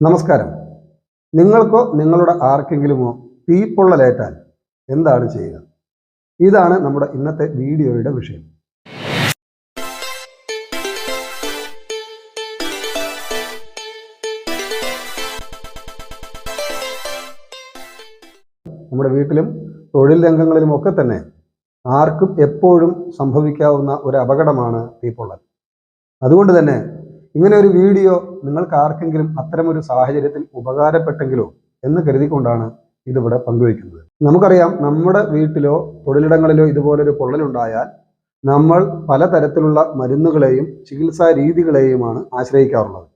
നമസ്കാരം. നിങ്ങൾക്കോ നിങ്ങളുടെ ആർക്കെങ്കിലുമോ തീപ്പൊള്ളലേറ്റാൽ എന്താണ് ചെയ്യുക? ഇതാണ് നമ്മുടെ ഇന്നത്തെ വീഡിയോയുടെ വിഷയം. നമ്മുടെ വീട്ടിലും തൊഴിൽ രംഗങ്ങളിലും ഒക്കെ തന്നെ ആർക്കും എപ്പോഴും സംഭവിക്കാവുന്ന ഒരു അപകടമാണ് തീപ്പൊള്ളൽ. അതുകൊണ്ട് തന്നെ ഇങ്ങനെ ഒരു വീഡിയോ നിങ്ങൾക്ക് ആർക്കെങ്കിലും അത്തരമൊരു സാഹചര്യത്തിൽ ഉപകാരപ്പെട്ടെങ്കിലോ എന്ന് കരുതിക്കൊണ്ടാണ് ഇതിവിടെ പങ്കുവയ്ക്കുന്നത്. നമുക്കറിയാം നമ്മുടെ വീട്ടിലോ തൊഴിലിടങ്ങളിലോ ഇതുപോലൊരു പൊള്ളലുണ്ടായാൽ നമ്മൾ പലതരത്തിലുള്ള മരുന്നുകളെയും ചികിത്സാ രീതികളെയുമാണ് ആശ്രയിക്കാറുള്ളത്.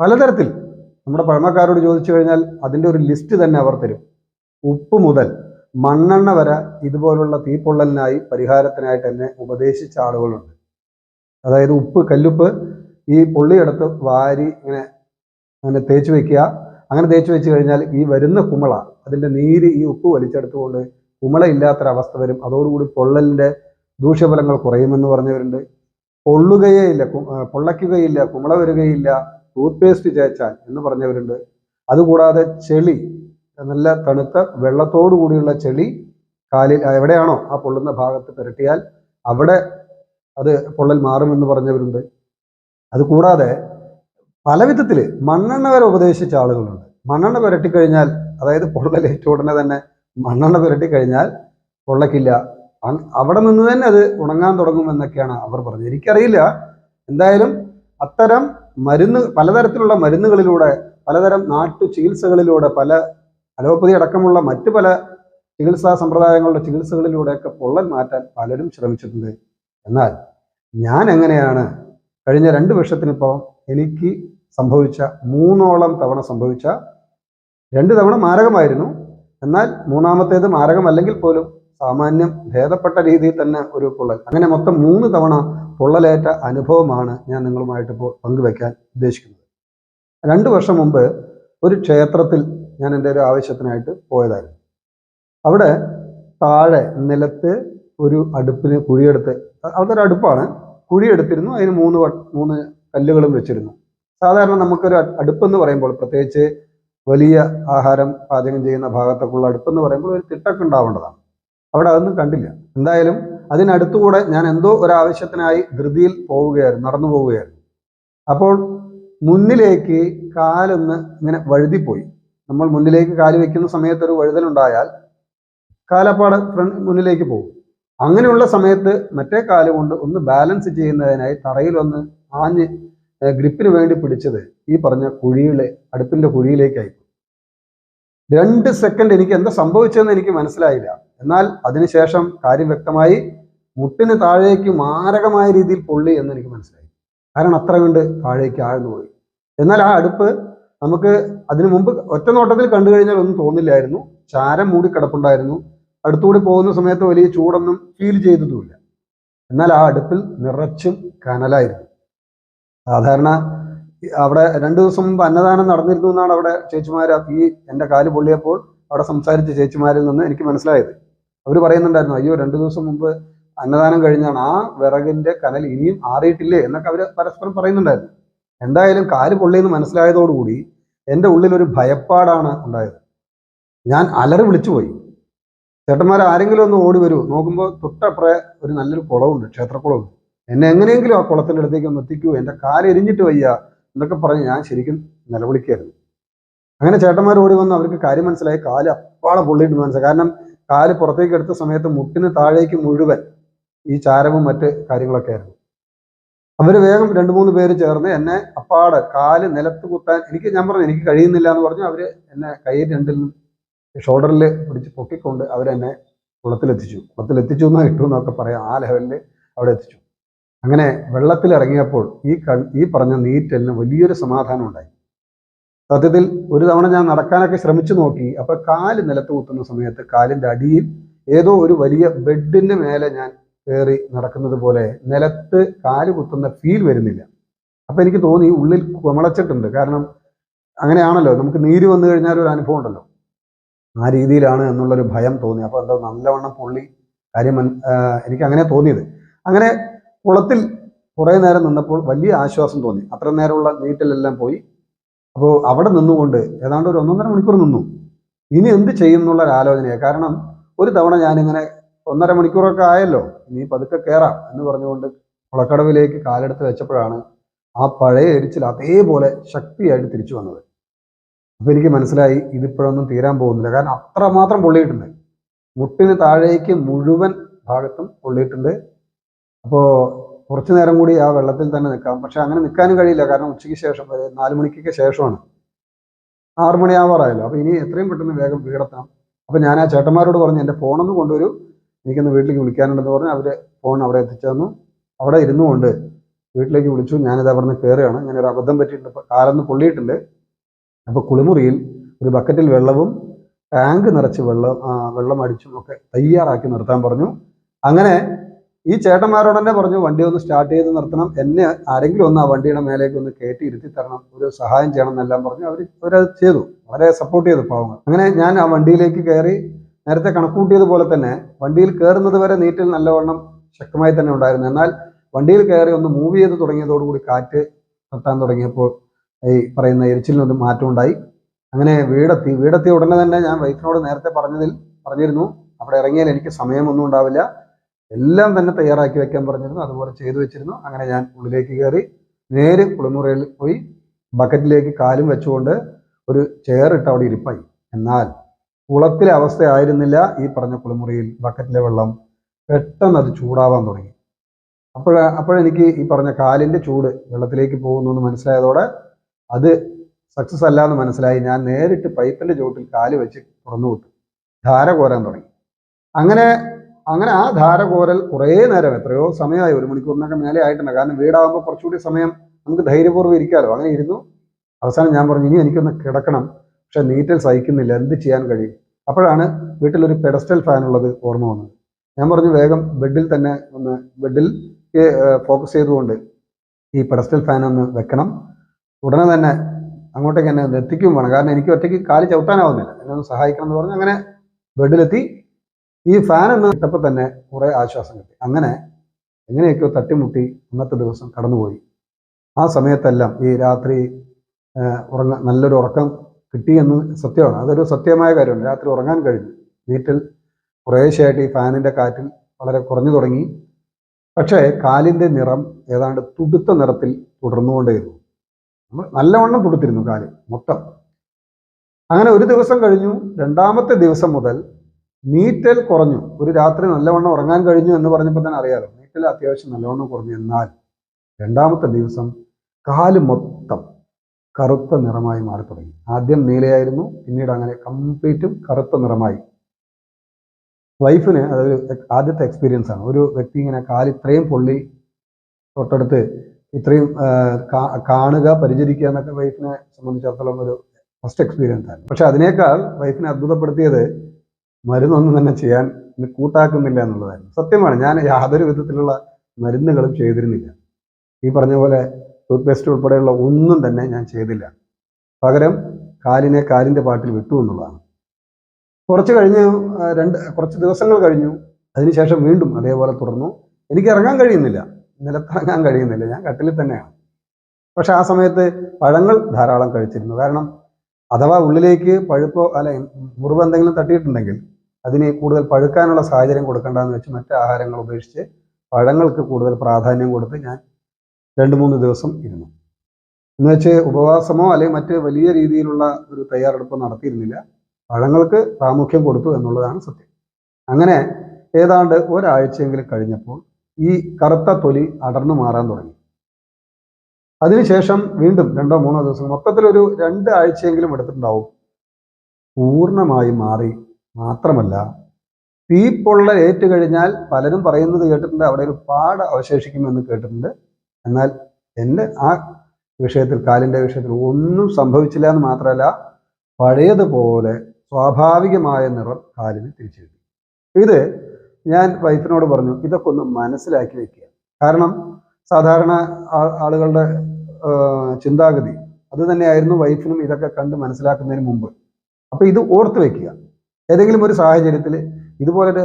പലതരത്തിൽ നമ്മുടെ പഴമക്കാരോട് ചോദിച്ചു കഴിഞ്ഞാൽ അതിന്റെ ഒരു ലിസ്റ്റ് തന്നെ അവർ തരും. ഉപ്പ് മുതൽ മണ്ണെണ്ണ വരെ ഇതുപോലുള്ള തീപ്പൊള്ളലിനായി പരിഹാരത്തിനായിട്ട് തന്നെ ഉപദേശിച്ച ആളുകളുണ്ട്. അതായത് ഉപ്പ് കല്ലുപ്പ് ഈ പൊള്ളിയെടുത്ത് വാരി ഇങ്ങനെ അങ്ങനെ തേച്ച് വെക്കുക. അങ്ങനെ തേച്ച് വെച്ച് കഴിഞ്ഞാൽ ഈ വരുന്ന കുമള അതിന്റെ നീര് ഈ ഉപ്പ് വലിച്ചെടുത്തുകൊണ്ട് കുമള ഇല്ലാത്തൊരവസ്ഥ വരും. അതോടുകൂടി പൊള്ളലിന്റെ ദൂഷ്യഫലങ്ങൾ കുറയുമെന്ന് പറഞ്ഞവരുണ്ട്. പൊള്ളുകയേ ഇല്ല പൊള്ളയ്ക്കുകയില്ല കുമള വരികയില്ല ടൂത്ത് പേസ്റ്റ് ചേച്ചാൽ എന്ന് പറഞ്ഞവരുണ്ട്. അതുകൂടാതെ ചെളി നല്ല തണുത്ത വെള്ളത്തോടു കൂടിയുള്ള ചെളി കാലിൽ എവിടെയാണോ ആ പൊള്ളുന്ന ഭാഗത്ത് പുരട്ടിയാൽ അവിടെ അത് പൊള്ളൽ മാറുമെന്ന് പറഞ്ഞവരുണ്ട്. അതുകൂടാതെ പല വിധത്തിൽ മണ്ണെണ്ണ വരെ ഉപദേശിച്ച ആളുകളുണ്ട്. മണ്ണെണ്ണ പുരട്ടിക്കഴിഞ്ഞാൽ അതായത് പൊള്ളലേറ്റ ഉടനെ തന്നെ മണ്ണെണ്ണ പുരട്ടിക്കഴിഞ്ഞാൽ പൊള്ളക്കില്ല. അവിടെ നിന്ന് തന്നെ അത് ഉണങ്ങാൻ തുടങ്ങുമെന്നൊക്കെയാണ് അവർ പറഞ്ഞത്. എനിക്കറിയില്ല. എന്തായാലും അത്തരം മരുന്ന് പലതരത്തിലുള്ള മരുന്നുകളിലൂടെ പലതരം നാട്ടു ചികിത്സകളിലൂടെ പല അലോപ്പതി അടക്കമുള്ള മറ്റു പല ചികിത്സാ സമ്പ്രദായങ്ങളുടെ ചികിത്സകളിലൂടെയൊക്കെ പൊള്ളൽ മാറ്റാൻ പലരും ശ്രമിച്ചിട്ടുണ്ട്. എന്നാൽ ഞാൻ എങ്ങനെയാണ് കഴിഞ്ഞ രണ്ട് വർഷത്തിനിപ്പം എനിക്ക് സംഭവിച്ച മൂന്നോളം തവണ സംഭവിച്ച രണ്ട് തവണ മാരകമായിരുന്നു. എന്നാൽ മൂന്നാമത്തേത് മാരകമല്ലെങ്കിൽ പോലും സാമാന്യം ഭേദപ്പെട്ട രീതിയിൽ തന്നെ ഒരു പൊള്ളൽ. അങ്ങനെ മൊത്തം മൂന്ന് തവണ പൊള്ളലേറ്റ അനുഭവമാണ് ഞാൻ നിങ്ങളുമായിട്ട് ഇപ്പോൾ പങ്കുവെക്കാൻ ഉദ്ദേശിക്കുന്നത്. രണ്ട് വർഷം മുമ്പ് ഒരു ക്ഷേത്രത്തിൽ ഞാൻ എന്റെ ഒരു ആവശ്യത്തിനായിട്ട് പോയതായിരുന്നു. അവിടെ താഴെ നിലത്ത് ഒരു അടുപ്പിന് കുഴിയെടുത്ത് ഒരു അടുപ്പാണ്. കുഴിയെടുത്തിരുന്നു. അതിന് മൂന്ന് മൂന്ന് കല്ലുകളും വെച്ചിരുന്നു. സാധാരണ നമുക്കൊരു അടുപ്പെന്ന് പറയുമ്പോൾ പ്രത്യേകിച്ച് വലിയ ആഹാരം പാചകം ചെയ്യുന്ന ഭാഗത്തൊക്കെയുള്ള അടുപ്പെന്ന് പറയുമ്പോൾ ഒരു തിട്ടൊക്കെ ഉണ്ടാവേണ്ടതാണ്. അവിടെ അതൊന്നും കണ്ടില്ല. എന്തായാലും അതിനടുത്തുകൂടെ ഞാൻ എന്തോ ഒരു ആവശ്യത്തിനായി ധൃതിയിൽ പോവുകയായിരുന്നു നടന്നു പോവുകയായിരുന്നു. അപ്പോൾ മുന്നിലേക്ക് കാലൊന്ന് ഇങ്ങനെ വഴുതിപ്പോയി. നമ്മൾ മുന്നിലേക്ക് കാൽ വെക്കുന്ന സമയത്ത് ഒരു വഴുതലുണ്ടായാൽ കാലപ്പാട് ഫ്രണ്ട് മുന്നിലേക്ക് പോകും. അങ്ങനെയുള്ള സമയത്ത് മറ്റേ കാൽ കൊണ്ട് ഒന്ന് ബാലൻസ് ചെയ്യുന്നതിനായി തറയിൽ ഒന്ന് ആഞ്ഞ് ഗ്രിപ്പിന് വേണ്ടി പിടിച്ചത് ഈ പറഞ്ഞ കുഴിയിലെ അടുപ്പിന്റെ കുഴിയിലേക്കായി. രണ്ട് സെക്കൻഡ് എനിക്ക് എന്താ സംഭവിച്ചതെന്ന് എനിക്ക് മനസ്സിലായില്ല. എന്നാൽ അതിനുശേഷം കാര്യം വ്യക്തമായി മുട്ടിന് താഴേക്ക് മാരകമായ രീതിയിൽ പൊള്ളി എന്ന് എനിക്ക് മനസ്സിലായി. കാരണം അത്ര കണ്ട് താഴേക്ക് ആഴ്ന്നു പോയി. എന്നാൽ ആ അടുപ്പ് നമുക്ക് അതിനു മുമ്പ് ഒറ്റ നോട്ടത്തിൽ കണ്ടു കഴിഞ്ഞാൽ ഒന്നും തോന്നില്ലായിരുന്നു. ചാരം മൂടി കിടപ്പുണ്ടായിരുന്നു അടുത്തുകൂടി പോകുന്ന സമയത്ത് വലിയ ചൂടൊന്നും ഫീൽ ചെയ്തതുമില്ല. എന്നാൽ ആ അടുപ്പിൽ നിറച്ചും കനലായിരുന്നു. സാധാരണ അവിടെ രണ്ടു ദിവസം മുമ്പ് അന്നദാനം നടന്നിരുന്നു എന്നാണ് അവിടെ ചേച്ചിമാർ ഈ എന്റെ കാൽ പൊള്ളിയപ്പോൾ അവിടെ സംസാരിച്ച ചേച്ചിമാരിൽ നിന്ന് എനിക്ക് മനസ്സിലായത്. അവർ പറയുന്നുണ്ടായിരുന്നു അയ്യോ രണ്ടു ദിവസം മുമ്പ് അന്നദാനം കഴിഞ്ഞാണ് ആ വിറകിന്റെ കനൽ ഇനിയും ആറിയിട്ടില്ലേ? എന്നൊക്കെ അവർ പരസ്പരം പറയുന്നുണ്ടായിരുന്നു. എന്തായാലും കാൽ പൊള്ളിയെന്ന് മനസ്സിലായതോടുകൂടി എന്റെ ഉള്ളിൽ ഒരു ഭയപ്പാടാണ് ഉണ്ടായത്. ഞാൻ അലറി വിളിച്ചുപോയി. ചേട്ടന്മാർ ആരെങ്കിലും ഒന്ന് ഓടി വരൂ. നോക്കുമ്പോൾ തൊട്ടപ്പുറേ ഒരു നല്ലൊരു കുളമുണ്ട് ക്ഷേത്രക്കുളമുണ്ട് എന്നെ എങ്ങനെയെങ്കിലും ആ കുളത്തിന്റെ അടുത്തേക്ക് ഒന്ന് എത്തിക്കൂ. എന്റെ കാലെരിഞ്ഞിട്ട് വയ്യ എന്നൊക്കെ പറഞ്ഞ് ഞാൻ ശരിക്കും നിലവിളിക്കായിരുന്നു. അങ്ങനെ ചേട്ടന്മാർ ഓടി വന്ന് അവർക്ക് കാര്യം മനസ്സിലായി. കാൽ അപ്പാടെ പൊള്ളിയിട്ട് മനസ്സിലായി കാരണം കാൽ പുറത്തേക്ക് എടുത്ത സമയത്ത് മുട്ടിന് താഴേക്ക് മുഴുവൻ ഈ ചാരവും മറ്റ് കാര്യങ്ങളൊക്കെ ആയിരുന്നു. അവർ വേഗം രണ്ട് മൂന്ന് പേര് ചേർന്ന് എന്നെ അപ്പാടെ കാൽ നിലത്ത് കുത്താൻ എനിക്ക് ഞാൻ പറഞ്ഞു എനിക്ക് കഴിയുന്നില്ല എന്ന് പറഞ്ഞു. അവർ എന്നെ കൈ രണ്ടിൽ ഷോൾഡറിൽ പിടിച്ച് പൊക്കിക്കൊണ്ട് അവരെന്നെ കുളത്തിലെത്തിച്ചു. കുളത്തിലെത്തിച്ചു എന്നാൽ ഇട്ടു എന്നൊക്കെ പറയാം. ആ ലെവലിൽ അവിടെ എത്തിച്ചു. അങ്ങനെ വെള്ളത്തിൽ ഇറങ്ങിയപ്പോൾ ഈ കൺ ഈ പറഞ്ഞ നീറ്റലിന് വലിയൊരു സമാധാനം ഉണ്ടായി. സത്യത്തിൽ ഒരു തവണ ഞാൻ നടക്കാനൊക്കെ ശ്രമിച്ചു നോക്കി. അപ്പൊ കാൽ നിലത്ത് കുത്തുന്ന സമയത്ത് കാലിന്റെ അടിയിൽ ഏതോ ഒരു വലിയ ബെഡിന്റെ മേലെ ഞാൻ കയറി നടക്കുന്നത് പോലെ നിലത്ത് കാൽ കുത്തുന്ന ഫീൽ വരുന്നില്ല. അപ്പൊ എനിക്ക് തോന്നി ഉള്ളിൽ കുമളച്ചിട്ടുണ്ട്. കാരണം അങ്ങനെയാണല്ലോ നമുക്ക് നീര് വന്നു കഴിഞ്ഞാൽ ഒരു അനുഭവം ഉണ്ടല്ലോ. ആ രീതിയിലാണ് എന്നുള്ളൊരു ഭയം തോന്നി. അപ്പോൾ എന്തോ നല്ലവണ്ണം പുള്ളി കാര്യം എനിക്ക് അങ്ങനെ തോന്നിയത്. അങ്ങനെ കുളത്തിൽ കുറേ നേരം നിന്നപ്പോൾ വലിയ ആശ്വാസം തോന്നി. അത്ര നേരമുള്ള നീറ്റലെല്ലാം പോയി. അപ്പോൾ അവിടെ നിന്നുകൊണ്ട് ഏതാണ്ട് ഒരു ഒന്നൊന്നര മണിക്കൂർ നിന്നു. ഇനി എന്ത് ചെയ്യും എന്നുള്ള ഒരു ആലോചനയാണ് കാരണം ഒരു തവണ ഞാനിങ്ങനെ ഒന്നര മണിക്കൂറൊക്കെ ആയല്ലോ. ഇനി പതുക്കെ കയറാം എന്ന് പറഞ്ഞുകൊണ്ട് കുളക്കടവിലേക്ക് കാലെടുത്ത് വെച്ചപ്പോഴാണ് ആ പഴയ എരിച്ചിൽ അതേപോലെ ശക്തിയായിട്ട് തിരിച്ചു വന്നത്. അപ്പൊ എനിക്ക് മനസ്സിലായി ഇതിപ്പോഴൊന്നും തീരാൻ പോകുന്നില്ല. കാരണം അത്രമാത്രം പൊള്ളിയിട്ടുണ്ട്. മുട്ടിന് താഴേക്ക് മുഴുവൻ ഭാഗത്തും പൊള്ളിയിട്ടുണ്ട്. അപ്പോൾ കുറച്ചു നേരം കൂടി ആ വെള്ളത്തിൽ തന്നെ നിൽക്കാം. പക്ഷെ അങ്ങനെ നിൽക്കാനും കഴിയില്ല. കാരണം ഉച്ചയ്ക്ക് ശേഷം നാല് മണിക്കൊക്കെ ശേഷമാണ്. ആറ് മണിയാവാറായല്ലോ അപ്പോൾ ഇനി എത്രയും പെട്ടെന്ന് വേഗം വീടെത്താം. അപ്പോൾ ഞാൻ ആ ചേട്ടന്മാരോട് പറഞ്ഞു എന്റെ ഫോണൊന്ന് കൊണ്ടുവരൂ. എനിക്കൊന്ന് വീട്ടിലേക്ക് വിളിക്കാനുണ്ടെന്ന് പറഞ്ഞ് അവർ ഫോൺ അവിടെ എത്തിച്ചു തന്നു. അവിടെ ഇരുന്നു കൊണ്ട് വീട്ടിലേക്ക് വിളിച്ചു. ഞാനിത് അവിടെ നിന്ന് കയറുകയാണ്. ഇങ്ങനെ ഒരു അബദ്ധം പറ്റിയിട്ടുണ്ട്. കാലൊന്ന് പൊള്ളിയിട്ടുണ്ട്. അപ്പോൾ കുളിമുറിയിൽ ഒരു ബക്കറ്റിൽ വെള്ളവും ടാങ്ക് നിറച്ച് വെള്ളം വെള്ളം അടിച്ചും ഒക്കെ തയ്യാറാക്കി നിർത്താൻ പറഞ്ഞു. അങ്ങനെ ഈ ചേട്ടന്മാരോട് തന്നെ പറഞ്ഞു വണ്ടി ഒന്ന് സ്റ്റാർട്ട് ചെയ്ത് നിർത്തണം. എന്നെ ആരെങ്കിലും ഒന്ന് ആ വണ്ടിയുടെ മേലേക്ക് ഒന്ന് കയറ്റി ഇരുത്തി തരണം. ഒരു സഹായം ചെയ്യണം എന്നെല്ലാം പറഞ്ഞു അവർ അവരത് ചെയ്തു. വളരെ സപ്പോർട്ട് ചെയ്തു പാവങ്ങൾ. അങ്ങനെ ഞാൻ ആ വണ്ടിയിലേക്ക് കയറി നേരത്തെ കണക്കൂട്ടിയതുപോലെ തന്നെ വണ്ടിയിൽ കയറുന്നത് വരെ നീറ്റിൽ നല്ലവണ്ണം ശക്തമായി തന്നെ ഉണ്ടായിരുന്നു. എന്നാൽ വണ്ടിയിൽ കയറി ഒന്ന് മൂവ് ചെയ്ത് തുടങ്ങിയതോടുകൂടി കാറ്റ് നിർത്താൻ തുടങ്ങിയപ്പോൾ ഈ പറയുന്ന എരിച്ചിലിനൊരു മാറ്റം ഉണ്ടായി അങ്ങനെ വീടെത്തി. വീടെത്തിയ ഉടനെ തന്നെ ഞാൻ വൈഫിനോട് നേരത്തെ പറഞ്ഞതിൽ പറഞ്ഞിരുന്നു. അവിടെ ഇറങ്ങിയാൽ എനിക്ക് സമയമൊന്നും ഉണ്ടാവില്ല. എല്ലാം തന്നെ തയ്യാറാക്കി വെക്കാൻ പറഞ്ഞിരുന്നു. അതുപോലെ ചെയ്തു വെച്ചിരുന്നു. അങ്ങനെ ഞാൻ ഉള്ളിലേക്ക് കയറി നേരെ കുളിമുറയിൽ പോയി ബക്കറ്റിലേക്ക് കാലും വെച്ചുകൊണ്ട് ഒരു ചെയർ ഇട്ട് അവിടെ ഇരിപ്പായി. എന്നാൽ കുളത്തിലെ അവസ്ഥയായിരുന്നില്ല ഈ പറഞ്ഞ കുളിമുറിയിൽ ബക്കറ്റിലെ വെള്ളം പെട്ടെന്ന് അത് ചൂടാവാൻ തുടങ്ങി. അപ്പോഴ അപ്പോഴെനിക്ക് ഈ പറഞ്ഞ കാലിന്റെ ചൂട് വെള്ളത്തിലേക്ക് പോകുന്നു എന്ന് മനസ്സിലായതോടെ അത് സക്സസ് അല്ല എന്ന് മനസ്സിലായി. ഞാൻ നേരിട്ട് പൈപ്പിന്റെ ചുവട്ടിൽ കാൽ വെച്ച് തുറന്നു വിട്ടു. ധാര കോരാൻ തുടങ്ങി. അങ്ങനെ അങ്ങനെ ആ ധാര കോരൽ കുറേ നേരം എത്രയോ സമയമായി. ഒരു മണിക്കൂറിനൊക്കെ മേലെ ആയിട്ടുണ്ട് കാരണം വീടാകുമ്പോൾ കുറച്ചുകൂടി സമയം നമുക്ക് ധൈര്യപൂർവം ഇരിക്കാമല്ലോ അങ്ങനെ ഇരുന്നു. അവസാനം ഞാൻ പറഞ്ഞു ഇനി എനിക്കൊന്ന് കിടക്കണം. പക്ഷെ നീറ്റൽ സഹിക്കുന്നില്ല. എന്ത് ചെയ്യാൻ കഴിയും? അപ്പോഴാണ് വീട്ടിലൊരു പെഡസ്റ്റൽ ഫാൻ ഉള്ളത് ഓർമ്മ വന്നത്. ഞാൻ പറഞ്ഞു വേഗം ബെഡിൽ തന്നെ ഒന്ന് ബെഡിൽ ഫോക്കസ് ചെയ്തുകൊണ്ട് ഈ പെഡസ്റ്റൽ ഫാൻ ഒന്ന് വെക്കണം. ഉടനെ തന്നെ അങ്ങോട്ടേക്ക് എന്നെ ഒന്ന് എത്തിക്കും വേണം. കാരണം എനിക്ക് ഒറ്റയ്ക്ക് കാലി ചവിട്ടാനാവുന്നില്ല. എന്നെ ഒന്ന് സഹായിക്കണം എന്ന് പറഞ്ഞ് അങ്ങനെ ബെഡിലെത്തി. ഈ ഫാൻ എന്ന് ഇട്ടപ്പോൾ തന്നെ കുറേ ആശ്വാസം കിട്ടി. അങ്ങനെ എങ്ങനെയൊക്കെയോ തട്ടിമുട്ടി അന്നത്തെ ദിവസം കടന്നുപോയി. ആ സമയത്തെല്ലാം ഈ രാത്രി ഉറങ്ങ നല്ലൊരു ഉറക്കം കിട്ടി എന്ന് സത്യമാണ്. അതൊരു സത്യമായ കാര്യമാണ്. രാത്രി ഉറങ്ങാൻ കഴിഞ്ഞു. വീട്ടിൽ കുറേശ്ശെയായിട്ട് ഈ ഫാനിന്റെ കാറ്റിൽ വളരെ കുറഞ്ഞു തുടങ്ങി. പക്ഷേ കാലിന്റെ നിറം ഏതാണ്ട് തുടുത്ത നിറത്തിൽ തുടർന്നുകൊണ്ടേയിരുന്നു. നല്ലവണ്ണം കൊടുത്തിരുന്നു കാൽ മൊത്തം. അങ്ങനെ ഒരു ദിവസം കഴിഞ്ഞു രണ്ടാമത്തെ ദിവസം മുതൽ നീറ്റൽ കുറഞ്ഞു. ഒരു രാത്രി നല്ലവണ്ണം ഉറങ്ങാൻ കഴിഞ്ഞു എന്ന് പറഞ്ഞപ്പോൾ തന്നെ അറിയാലോ നീറ്റൽ അത്യാവശ്യം നല്ലവണ്ണം കുറഞ്ഞു. എന്നാൽ രണ്ടാമത്തെ ദിവസം കാൽ മൊത്തം കറുത്ത നിറമായി മാറി തുടങ്ങി. ആദ്യം നീലയായിരുന്നു പിന്നീട് അങ്ങനെ കംപ്ലീറ്റും കറുത്ത നിറമായി. വൈഫിന് അതൊരു ആദ്യത്തെ എക്സ്പീരിയൻസ് ആണ് ഒരു വ്യക്തി ഇങ്ങനെ കാൽ ഇത്രയും പൊള്ളി തൊട്ടടുത്ത് ഇത്രയും കാണുക പരിചരിക്കുക എന്നൊക്കെ വൈഫിനെ സംബന്ധിച്ചിടത്തോളം ഒരു ഫസ്റ്റ് എക്സ്പീരിയൻസ് ആയിരുന്നു. പക്ഷെ അതിനേക്കാൾ വൈഫിനെ അത്ഭുതപ്പെടുത്തിയത് മരുന്നൊന്നും തന്നെ ചെയ്യാൻ കൂട്ടാക്കുന്നില്ല എന്നുള്ളതായിരുന്നു. സത്യമാണ് ഞാൻ യാതൊരു വിധത്തിലുള്ള മരുന്നുകളും ചെയ്തിരുന്നില്ല. ഈ പറഞ്ഞ പോലെ ടൂത്ത് പേസ്റ്റ് ഉൾപ്പെടെയുള്ള ഒന്നും തന്നെ ഞാൻ ചെയ്തില്ല. പകരം കാലിനെ കാലിന്റെ പാട്ടിൽ വിട്ടു എന്നുള്ളതാണ്. കുറച്ച് കഴിഞ്ഞ് രണ്ട് കുറച്ച് ദിവസങ്ങൾ കഴിഞ്ഞു. അതിനുശേഷം വീണ്ടും അതേപോലെ തുടർന്നു. എനിക്ക് ഇറങ്ങാൻ കഴിയുന്നില്ല. നിലത്തിറങ്ങാൻ കഴിയുന്നില്ല. ഞാൻ കട്ടിലിൽ തന്നെയാണ്. പക്ഷെ ആ സമയത്ത് പഴങ്ങൾ ധാരാളം കഴിച്ചിരുന്നു. കാരണം അഥവാ ഉള്ളിലേക്ക് പഴുപ്പോ അല്ല മുറിവ് എന്തെങ്കിലും തട്ടിയിട്ടുണ്ടെങ്കിൽ അതിന് കൂടുതൽ പഴുക്കാനുള്ള സാഹചര്യം കൊടുക്കേണ്ടെന്ന് വെച്ച് മറ്റ് ആഹാരങ്ങൾ ഉപേക്ഷിച്ച് പഴങ്ങൾക്ക് കൂടുതൽ പ്രാധാന്യം കൊടുത്ത് ഞാൻ രണ്ട് മൂന്ന് ദിവസം ഇരുന്നു. എന്ന് വെച്ച് ഉപവാസമോ അല്ലെങ്കിൽ മറ്റ് വലിയ രീതിയിലുള്ള ഒരു തയ്യാറെടുപ്പ് നടത്തിയിരുന്നില്ല. പഴങ്ങൾക്ക് പ്രാമുഖ്യം കൊടുത്തു എന്നുള്ളതാണ് സത്യം. അങ്ങനെ ഏതാണ്ട് ഒരാഴ്ചയെങ്കിലും കഴിഞ്ഞപ്പോൾ ഈ കറുത്ത തൊലി അടർന്നു മാറാൻ തുടങ്ങി. അതിനുശേഷം വീണ്ടും രണ്ടോ മൂന്നോ ദിവസം മൊത്തത്തിൽ ഒരു രണ്ട് ആഴ്ചയെങ്കിലും എടുത്തിട്ടുണ്ടാവും. പൂർണമായി മാറി മാത്രമല്ല തീപ്പൊള്ള ഏറ്റു കഴിഞ്ഞാൽ പലരും പറയുന്നത് കേട്ടിട്ടുണ്ട് അവിടെ ഒരു പാട് അവശേഷിക്കുമെന്ന് കേട്ടിട്ടുണ്ട്. എന്നാൽ എന്റെ ആ വിഷയത്തിൽ കാലിന്റെ വിഷയത്തിൽ ഒന്നും സംഭവിച്ചില്ല എന്ന് മാത്രമല്ല പഴയതുപോലെ സ്വാഭാവികമായ നിറം കാലിന് തിരിച്ചു ഇത് ഞാൻ വൈഫിനോട് പറഞ്ഞു ഇതൊക്കെ ഒന്ന് മനസ്സിലാക്കി വെക്കുക. കാരണം സാധാരണ ആളുകളുടെ ചിന്താഗതി അത് തന്നെയായിരുന്നു വൈഫിനും ഇതൊക്കെ കണ്ട് മനസ്സിലാക്കുന്നതിന് മുമ്പ്. അപ്പൊ ഇത് ഓർത്ത് വെക്കുക. ഏതെങ്കിലും ഒരു സാഹചര്യത്തിൽ ഇതുപോലൊരു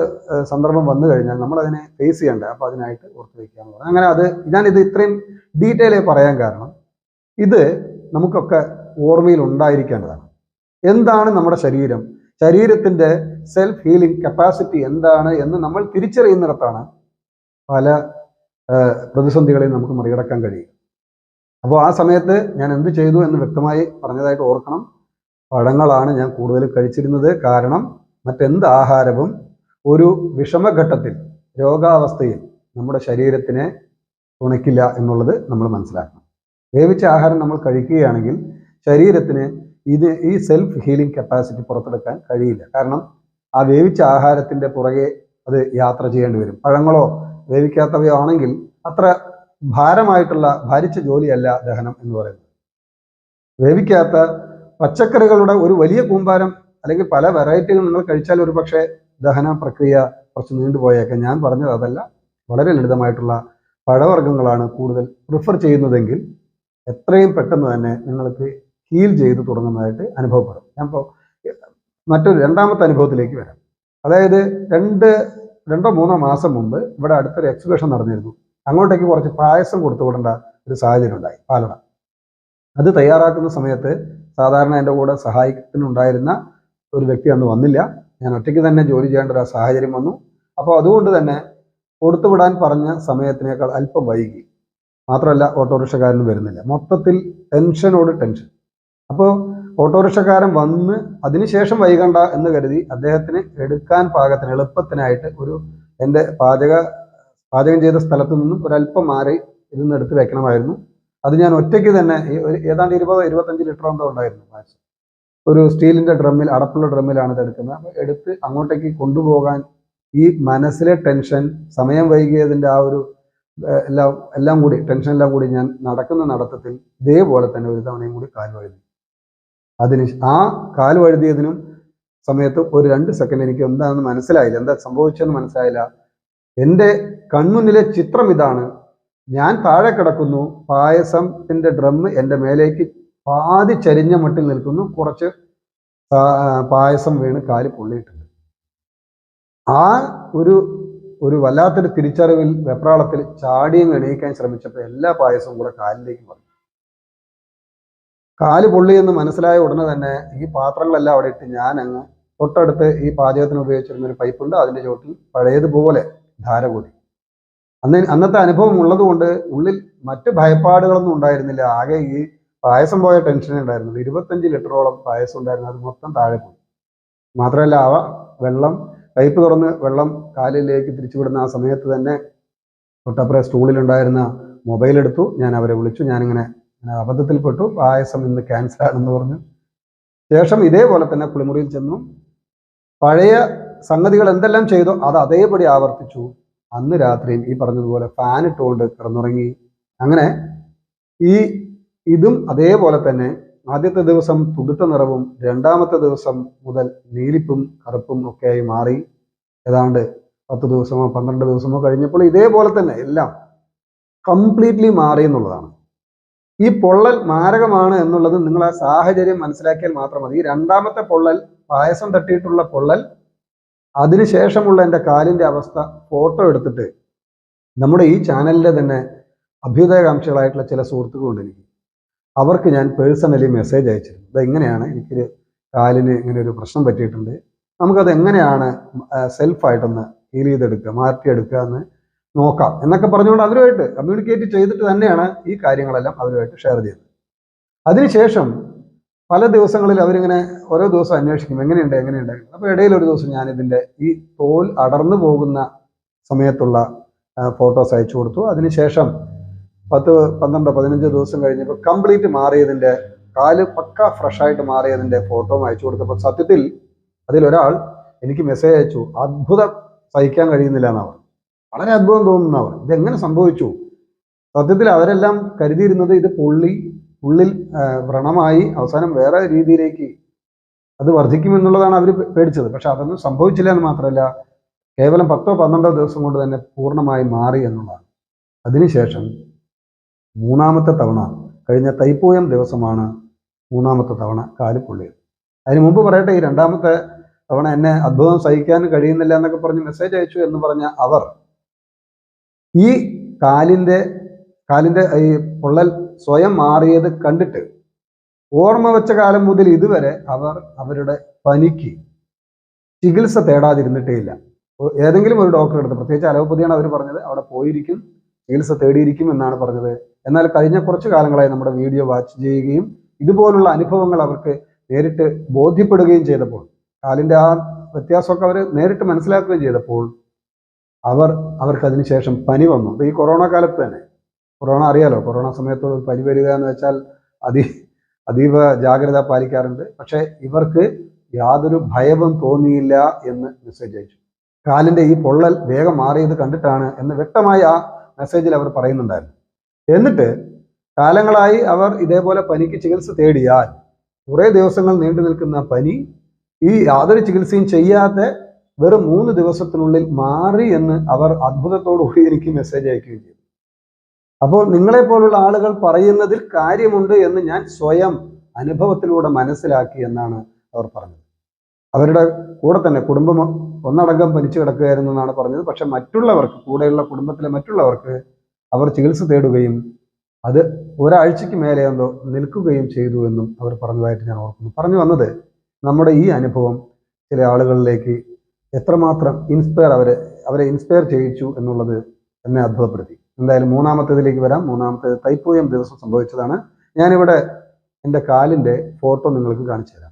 സന്ദർഭം വന്നു കഴിഞ്ഞാൽ നമ്മൾ അതിനെ ഫേസ് ചെയ്യണ്ടേ. അപ്പൊ അതിനായിട്ട് ഓർത്ത് വെക്കുക എന്ന് പറഞ്ഞു. അങ്ങനെ അത് ഞാൻ ഇത് ഇത്രയും ഡീറ്റെയിൽ പറയാൻ കാരണം ഇത് നമുക്കൊക്കെ ഓർമ്മയിൽ ഉണ്ടായിരിക്കേണ്ടതാണ്. എന്താണ് നമ്മുടെ ശരീരം? ശരീരത്തിന്റെ സെൽഫ് ഹീലിംഗ് കപ്പാസിറ്റി എന്താണ് എന്ന് നമ്മൾ തിരിച്ചറിയുന്നിടത്താണ് പല പ്രതിസന്ധികളെയും നമുക്ക് മറികടക്കാൻ കഴിയും അപ്പോൾ ആ സമയത്ത് ഞാൻ എന്ത് ചെയ്തു എന്ന് വ്യക്തമായി പറഞ്ഞതായിട്ട് ഓർക്കണം. പഴങ്ങളാണ് ഞാൻ കൂടുതൽ കഴിച്ചിരുന്നത്. കാരണം മറ്റെന്ത് ആഹാരവും ഒരു വിഷമഘട്ടത്തിൽ രോഗാവസ്ഥയിൽ നമ്മുടെ ശരീരത്തിനെ തുണയ്ക്കില്ല എന്നുള്ളത് നമ്മൾ മനസ്സിലാക്കണം. വേവിച്ച ആഹാരം നമ്മൾ കഴിക്കുകയാണെങ്കിൽ ശരീരത്തിന് ഇത് ഈ സെൽഫ് ഹീലിംഗ് കപ്പാസിറ്റി പുറത്തെടുക്കാൻ കഴിയില്ല. കാരണം ആ വേവിച്ച ആഹാരത്തിന്റെ പുറകെ അത് യാത്ര ചെയ്യേണ്ടി വരും. പഴങ്ങളോ വേവിക്കാത്തവയോ ആണെങ്കിൽ അത്ര ഭാരമായിട്ടുള്ള ഭാരിച്ച ജോലിയല്ല ദഹനം എന്ന് പറയുന്നത്. വേവിക്കാത്ത പച്ചക്കറികളുടെ ഒരു വലിയ കൂമ്പാരം അല്ലെങ്കിൽ പല വെറൈറ്റികൾ നിങ്ങൾ കഴിച്ചാൽ ഒരു പക്ഷേ ദഹന പ്രക്രിയ കുറച്ച് നീണ്ടുപോയേക്കാം ഞാൻ പറഞ്ഞത് അതല്ല. വളരെ ലളിതമായിട്ടുള്ള പഴവർഗങ്ങളാണ് കൂടുതൽ പ്രിഫർ ചെയ്യുന്നതെങ്കിൽ എത്രയും പെട്ടെന്ന് തന്നെ നിങ്ങൾക്ക് ഹീൽ ചെയ്ത് തുടങ്ങുന്നതായിട്ട് അനുഭവപ്പെടും. ഞാൻ ഇപ്പോൾ മറ്റൊരു രണ്ടാമത്തെ അനുഭവത്തിലേക്ക് വരാം. അതായത് രണ്ട് രണ്ടോ മൂന്നോ മാസം മുമ്പ് ഇവിടെ അടുത്തൊരു എക്സിബിഷൻ നടന്നിരുന്നു. അങ്ങോട്ടേക്ക് കുറച്ച് പായസം കൊടുത്തു വിടേണ്ട ഒരു സാഹചര്യം ഉണ്ടായി പാലട. അത് തയ്യാറാക്കുന്ന സമയത്ത് സാധാരണ എന്റെ കൂടെ സഹായത്തിനുണ്ടായിരുന്ന ഒരു വ്യക്തി അന്ന് വന്നില്ല. ഞാൻ ഒറ്റയ്ക്ക് തന്നെ ജോലി ചെയ്യേണ്ട ഒരു സാഹചര്യം വന്നു. അപ്പോൾ അതുകൊണ്ട് തന്നെ കൊടുത്തുവിടാൻ പറഞ്ഞ സമയത്തിനേക്കാൾ അല്പം വൈകി. മാത്രമല്ല ഓട്ടോറിക്ഷക്കാരനും വരുന്നില്ല. മൊത്തത്തിൽ ടെൻഷനോട് ടെൻഷൻ അപ്പോൾ ഓട്ടോറിക്ഷക്കാരൻ വന്ന് അതിനുശേഷം വൈകണ്ട എന്ന് കരുതി അദ്ദേഹത്തിന് എടുക്കാൻ പാകത്തിന് എളുപ്പത്തിനായിട്ട് ഒരു എന്റെ പാചക പാചകം ചെയ്ത സ്ഥലത്ത് നിന്നും ഒരല്പം മാറി ഇരുന്ന് എടുത്ത് വെക്കണമായിരുന്നു. അത് ഞാൻ ഒറ്റയ്ക്ക് തന്നെ ഏതാണ്ട് ഇരുപത് ഇരുപത്തഞ്ച് ലിറ്റർ എന്തോ ഉണ്ടായിരുന്നു പായസം ഒരു സ്റ്റീലിന്റെ ഡ്രമ്മിൽ അടപ്പുള്ള ഡ്രമ്മിലാണ് ഇത് എടുക്കുന്നത്. അപ്പോൾ എടുത്ത് അങ്ങോട്ടേക്ക് കൊണ്ടുപോകാൻ ഈ മനസ്സിലെ ടെൻഷൻ സമയം വൈകിയതിന്റെ ആ ഒരു എല്ലാം എല്ലാം കൂടി ടെൻഷൻ എല്ലാം കൂടി ഞാൻ നടക്കുന്ന നടത്തത്തിൽ ഇതേപോലെ തന്നെ ഒരു തവണയും കൂടി കാൽ അതിന് ആ കാൽ വഴുതിയതിനും സമയത്ത് ഒരു രണ്ട് സെക്കൻഡ് എനിക്ക് എന്താണെന്ന് മനസ്സിലായില്ല. എന്താ സംഭവിച്ചെന്ന് മനസ്സിലായില്ല. എന്റെ കൺമുന്നിലെ ചിത്രം ഇതാണ്. ഞാൻ താഴെ കിടക്കുന്നു. പായസത്തിന്റെ ഡ്രം എന്റെ മേലേക്ക് പാതി ചരിഞ്ഞ മട്ടിൽ നിൽക്കുന്നു. കുറച്ച് പായസം വീണ് കാൽ പൊള്ളിയിട്ടുണ്ട്. ആ ഒരു ഒരു വല്ലാത്തൊരു തിരിച്ചറിവിൽ വെപ്രാളത്തിൽ ചാടിയും എണീക്കാൻ ശ്രമിച്ചപ്പോൾ എല്ലാ പായസവും കൂടെ കാലിലേക്ക് വന്നു കാൽ പൊള്ളിയെന്ന് മനസ്സിലായ ഉടനെ തന്നെ ഈ പാത്രങ്ങളെല്ലാം അവിടെ ഇട്ട് ഞാൻ അങ്ങ് തൊട്ടടുത്ത് ഈ പാചകത്തിന് ഉപയോഗിച്ചിരുന്ന ഒരു പൈപ്പുണ്ട്. അതിന്റെ ചോട്ടിൽ പഴയതുപോലെ ധാര കൂടി അന്ന് അന്നത്തെ അനുഭവം ഉള്ളതുകൊണ്ട് ഉള്ളിൽ മറ്റ് ഭയപ്പാടുകളൊന്നും ഉണ്ടായിരുന്നില്ല. ആകെ ഈ പായസം പോയ ടെൻഷനേ ഉണ്ടായിരുന്നുള്ളൂ. ഇരുപത്തഞ്ച് ലിറ്ററോളം പായസം ഉണ്ടായിരുന്നു. അത് മൊത്തം താഴെ പോയി മാത്രമല്ല അവ വെള്ളം പൈപ്പ് തുറന്ന് വെള്ളം കാലിലേക്ക് തിരിച്ചുവിടുന്ന ആ സമയത്ത് തന്നെ തൊട്ടപ്പുറ സ്റ്റൂളിലുണ്ടായിരുന്ന മൊബൈൽ എടുത്തു ഞാൻ അവരെ വിളിച്ചു. ഞാനിങ്ങനെ ഇങ്ങനെ അബദ്ധത്തിൽപ്പെട്ടു പായസം ഇന്ന് ക്യാൻസർ ആണെന്ന് പറഞ്ഞു. ശേഷം ഇതേപോലെ തന്നെ കുളിമുറിയിൽ ചെന്നു. പഴയ സംഗതികൾ എന്തെല്ലാം ചെയ്തോ അത് അതേപടി ആവർത്തിച്ചു. അന്ന് രാത്രിയും ഈ പറഞ്ഞതുപോലെ ഫാൻ ഇട്ടുകൊണ്ട് കിടന്നുറങ്ങി. അങ്ങനെ ഈ ഇതും അതേപോലെ തന്നെ ആദ്യത്തെ ദിവസം തുടുത്ത നിറവും രണ്ടാമത്തെ ദിവസം മുതൽ നീലിപ്പും കറുപ്പും ഒക്കെയായി മാറി. ഏതാണ്ട് പത്ത് ദിവസമോ പന്ത്രണ്ട് ദിവസമോ കഴിഞ്ഞപ്പോൾ ഇതേപോലെ തന്നെ എല്ലാം കംപ്ലീറ്റ്ലി മാറി എന്നുള്ളതാണ്. ഈ പൊള്ളൽ മാരകമാണ് എന്നുള്ളത് നിങ്ങൾ ആ സാഹചര്യം മനസ്സിലാക്കിയാൽ മാത്രം മതി. രണ്ടാമത്തെ പൊള്ളൽ പായസം തട്ടിയിട്ടുള്ള പൊള്ളൽ അതിനുശേഷമുള്ള എന്റെ കാലിന്റെ അവസ്ഥ ഫോട്ടോ എടുത്തിട്ട് നമ്മുടെ ഈ ചാനലിന്റെ തന്നെ അഭ്യുദയകാംക്ഷികളായിട്ടുള്ള ചില സുഹൃത്തുക്കളുണ്ട് എനിക്ക്. അവർക്ക് ഞാൻ പേഴ്സണലി മെസ്സേജ് അയച്ചിരുന്നു. ഇത് എങ്ങനെയാണ് എനിക്കൊരു കാലിന് ഇങ്ങനെ ഒരു പ്രശ്നം പറ്റിയിട്ടുണ്ട്. നമുക്കത് എങ്ങനെയാണ് സെൽഫായിട്ടൊന്ന് ഹീൽ ചെയ്തെടുക്കുക മാറ്റിയെടുക്കുക എന്ന് നോക്കാം എന്നൊക്കെ പറഞ്ഞുകൊണ്ട് അവരുമായിട്ട് കമ്മ്യൂണിക്കേറ്റ് ചെയ്തിട്ട് തന്നെയാണ് ഈ കാര്യങ്ങളെല്ലാം അവരുമായിട്ട് ഷെയർ ചെയ്തത്. അതിനുശേഷം പല ദിവസങ്ങളിൽ അവരിങ്ങനെ ഓരോ ദിവസം അന്വേഷിക്കും എങ്ങനെയുണ്ട് എങ്ങനെയുണ്ട്? അപ്പോൾ ഇടയിൽ ഒരു ദിവസം ഞാൻ ഇതിന്റെ ഈ തോൽ അടർന്നു പോകുന്ന സമയത്തുള്ള ഫോട്ടോസ് അയച്ചു കൊടുത്തു. അതിനുശേഷം പത്ത് പന്ത്രണ്ട് പതിനഞ്ച് ദിവസം കഴിഞ്ഞപ്പോൾ കംപ്ലീറ്റ് മാറിയതിന്റെ കാൽ പക്ക ഫ്രഷായിട്ട് മാറിയതിന്റെ ഫോട്ടോ അയച്ചു കൊടുത്തപ്പോൾ സത്യത്തിൽ അതിലൊരാൾ എനിക്ക് മെസ്സേജ് അയച്ചു. അത്ഭുതം സഹിക്കാൻ കഴിയുന്നില്ല എന്നവർ വളരെ അത്ഭുതം തോന്നുന്നു അവർ. ഇതെങ്ങനെ സംഭവിച്ചു? സത്യത്തിൽ അവരെല്ലാം കരുതിയിരുന്നത് ഇത് പൊള്ളി ഉള്ളിൽ വ്രണമായി അവസാനം വേറെ രീതിയിലേക്ക് അത് വർദ്ധിക്കുമെന്നുള്ളതാണ് അവർ പേടിച്ചത്. പക്ഷെ അതൊന്നും സംഭവിച്ചില്ല എന്ന് മാത്രമല്ല കേവലം പത്തോ പന്ത്രണ്ടോ ദിവസം കൊണ്ട് തന്നെ പൂർണമായി മാറി എന്നുള്ളതാണ്. അതിനുശേഷം മൂന്നാമത്തെ തവണ കഴിഞ്ഞ തൈപ്പൂയം ദിവസമാണ് മൂന്നാമത്തെ തവണ കാൽ പൊള്ളിയത്. അതിന് മുമ്പ് പറയട്ടെ ഈ രണ്ടാമത്തെ തവണ എന്നെ അത്ഭുതം സഹിക്കാൻ കഴിയുന്നില്ല എന്നൊക്കെ പറഞ്ഞ് മെസ്സേജ് അയച്ചു എന്ന് പറഞ്ഞ അവർ ഈ കാലിന്റെ കാലിന്റെ ഈ പൊള്ളൽ സ്വയം മാറിയത് കണ്ടിട്ട് ഓർമ്മ വെച്ച കാലം മുതൽ ഇതുവരെ അവർ അവരുടെ പനിക്ക് ചികിത്സ തേടാതിരുന്നിട്ടേ ഇല്ല. ഏതെങ്കിലും ഒരു ഡോക്ടറെ അടുത്ത് പ്രത്യേകിച്ച് അലോപ്പതിയാണ് അവർ പറഞ്ഞത് അവിടെ പോയിരിക്കും ചികിത്സ തേടിയിരിക്കും എന്നാണ് പറഞ്ഞത്. എന്നാൽ കഴിഞ്ഞ കുറച്ച് കാലങ്ങളായി നമ്മുടെ വീഡിയോ വാച്ച് ചെയ്യുകയും ഇതുപോലുള്ള അനുഭവങ്ങൾ അവർക്ക് നേരിട്ട് ബോധ്യപ്പെടുകയും ചെയ്തപ്പോൾ കാലിന്റെ ആ വ്യത്യാസമൊക്കെ അവർ നേരിട്ട് മനസ്സിലാക്കുകയും ചെയ്തപ്പോൾ അവർ അവർക്ക് അതിനുശേഷം പനി വന്നു. അപ്പോൾ ഈ കൊറോണ കാലത്ത് തന്നെ കൊറോണ അറിയാലോ കൊറോണ സമയത്ത് ഒരു പനി വരിക എന്ന് വെച്ചാൽ അതി അതീവ ജാഗ്രത പാലിക്കാറുണ്ട്. പക്ഷേ ഇവർക്ക് യാതൊരു ഭയവും തോന്നിയില്ല എന്ന് മെസ്സേജ് അയച്ചു. കാലിന്റെ ഈ പൊള്ളൽ വേഗം മാറിയത് കണ്ടിട്ടാണ് എന്ന് വ്യക്തമായി ആ മെസ്സേജിൽ അവർ പറയുന്നുണ്ടായിരുന്നു. എന്നിട്ട് കാലങ്ങളായി അവർ ഇതേപോലെ പനിക്ക് ചികിത്സ തേടിയാൽ കുറേ ദിവസങ്ങൾ നീണ്ടു നിൽക്കുന്ന പനി ഈ യാതൊരു ചികിത്സയും ചെയ്യാതെ വെറും മൂന്ന് ദിവസത്തിനുള്ളിൽ മാറി എന്ന് അവർ അത്ഭുതത്തോടുകൂടി എനിക്ക് മെസ്സേജ് അയക്കുകയും ചെയ്തു. അപ്പോൾ നിങ്ങളെ പോലുള്ള ആളുകൾ പറയുന്നതിൽ കാര്യമുണ്ട് എന്ന് ഞാൻ സ്വയം അനുഭവത്തിലൂടെ മനസ്സിലാക്കി എന്നാണ് അവർ പറഞ്ഞത്. അവരുടെ കൂടെ തന്നെ കുടുംബം ഒന്നടങ്കം പനിച്ചു കിടക്കുകയായിരുന്നു എന്നാണ് പറഞ്ഞത്. പക്ഷെ മറ്റുള്ളവർക്ക് കൂടെയുള്ള കുടുംബത്തിലെ മറ്റുള്ളവർക്ക് അവർ ചികിത്സ തേടുകയും അത് ഒരാഴ്ചയ്ക്ക് മേലെ എന്തോ നിൽക്കുകയും ചെയ്തു എന്നും അവർ പറഞ്ഞതായിട്ട് ഞാൻ ഓർക്കുന്നു. പറഞ്ഞു വന്നത് നമ്മുടെ ഈ അനുഭവം ചില ആളുകളിലേക്ക് എത്രമാത്രം ഇൻസ്പയർ അവരെ അവരെ ഇൻസ്പയർ ചെയ്യിച്ചു എന്നുള്ളത് എന്നെ അത്ഭുതപ്പെടുത്തി. എന്തായാലും മൂന്നാമത്തേതിലേക്ക് വരാം. മൂന്നാമത്തെ തൈപ്പൂയം ദിവസം സംഭവിച്ചതാണ്. ഞാനിവിടെ എന്റെ കാലിന്റെ ഫോട്ടോ നിങ്ങൾക്ക് കാണിച്ചു തരാം.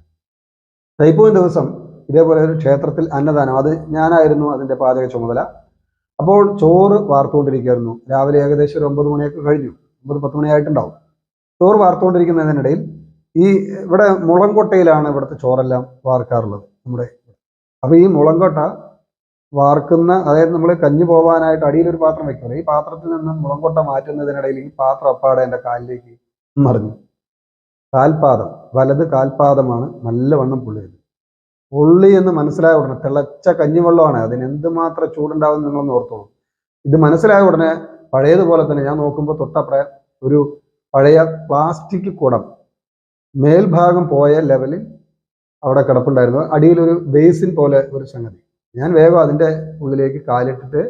തൈപ്പൂയം ദിവസം ഇതേപോലെ ഒരു ക്ഷേത്രത്തിൽ അന്നദാനം. അത് ഞാനായിരുന്നു അതിന്റെ പാചക ചുമതല. അപ്പോൾ ചോറ് വാർത്തുകൊണ്ടിരിക്കുകയായിരുന്നു. രാവിലെ ഏകദേശം ഒരു ഒമ്പത് മണിയൊക്കെ കഴിഞ്ഞു. ഒമ്പത് പത്ത് മണിയായിട്ടുണ്ടാവും ചോറ് വാർത്തുകൊണ്ടിരിക്കുന്നതിനിടയിൽ ഈ ഇവിടെ മുളങ്കൊട്ടയിലാണ് ഇവിടുത്തെ ചോറെല്ലാം വാർക്കാറുള്ളത്. നമ്മുടെ അപ്പോൾ ഈ മുളങ്കൊട്ട വാർക്കുന്ന അതായത് നമ്മൾ കഞ്ഞി പോകാനായിട്ട് ഒരു പാത്രം വെക്കുമല്ലോ ഈ പാത്രത്തിൽ നിന്ന് മുളങ്കൊട്ട മാറ്റുന്നതിനിടയിൽ ഈ പാത്രം അപ്പാടെ എന്റെ കാലിലേക്ക് മറിഞ്ഞു. കാൽപാദം വലത് കാൽപാദമാണ് നല്ലവണ്ണം പുള്ളിയത്. പുള്ളി എന്ന് മനസ്സിലായ ഉടനെ തിളച്ച കഞ്ഞിവെള്ളമാണ് അതിന് എന്തുമാത്രം ചൂടുണ്ടാവും നിങ്ങളൊന്ന് ഓർത്തോളൂ. ഇത് മനസ്സിലായ ഉടനെ പഴയതുപോലെ തന്നെ ഞാൻ നോക്കുമ്പോൾ തൊട്ടപ്ര ഒരു പഴയ പ്ലാസ്റ്റിക് കുടം മേൽഭാഗം പോയ ലെവലിൽ അവിടെ കിടപ്പുണ്ടായിരുന്നു. അടിയിലൊരു ബേസിൻ പോലെ ഒരു സംഗതി. ഞാൻ വേഗം അതിന്റെ ഉള്ളിലേക്ക് കാലിട്ടിട്ട്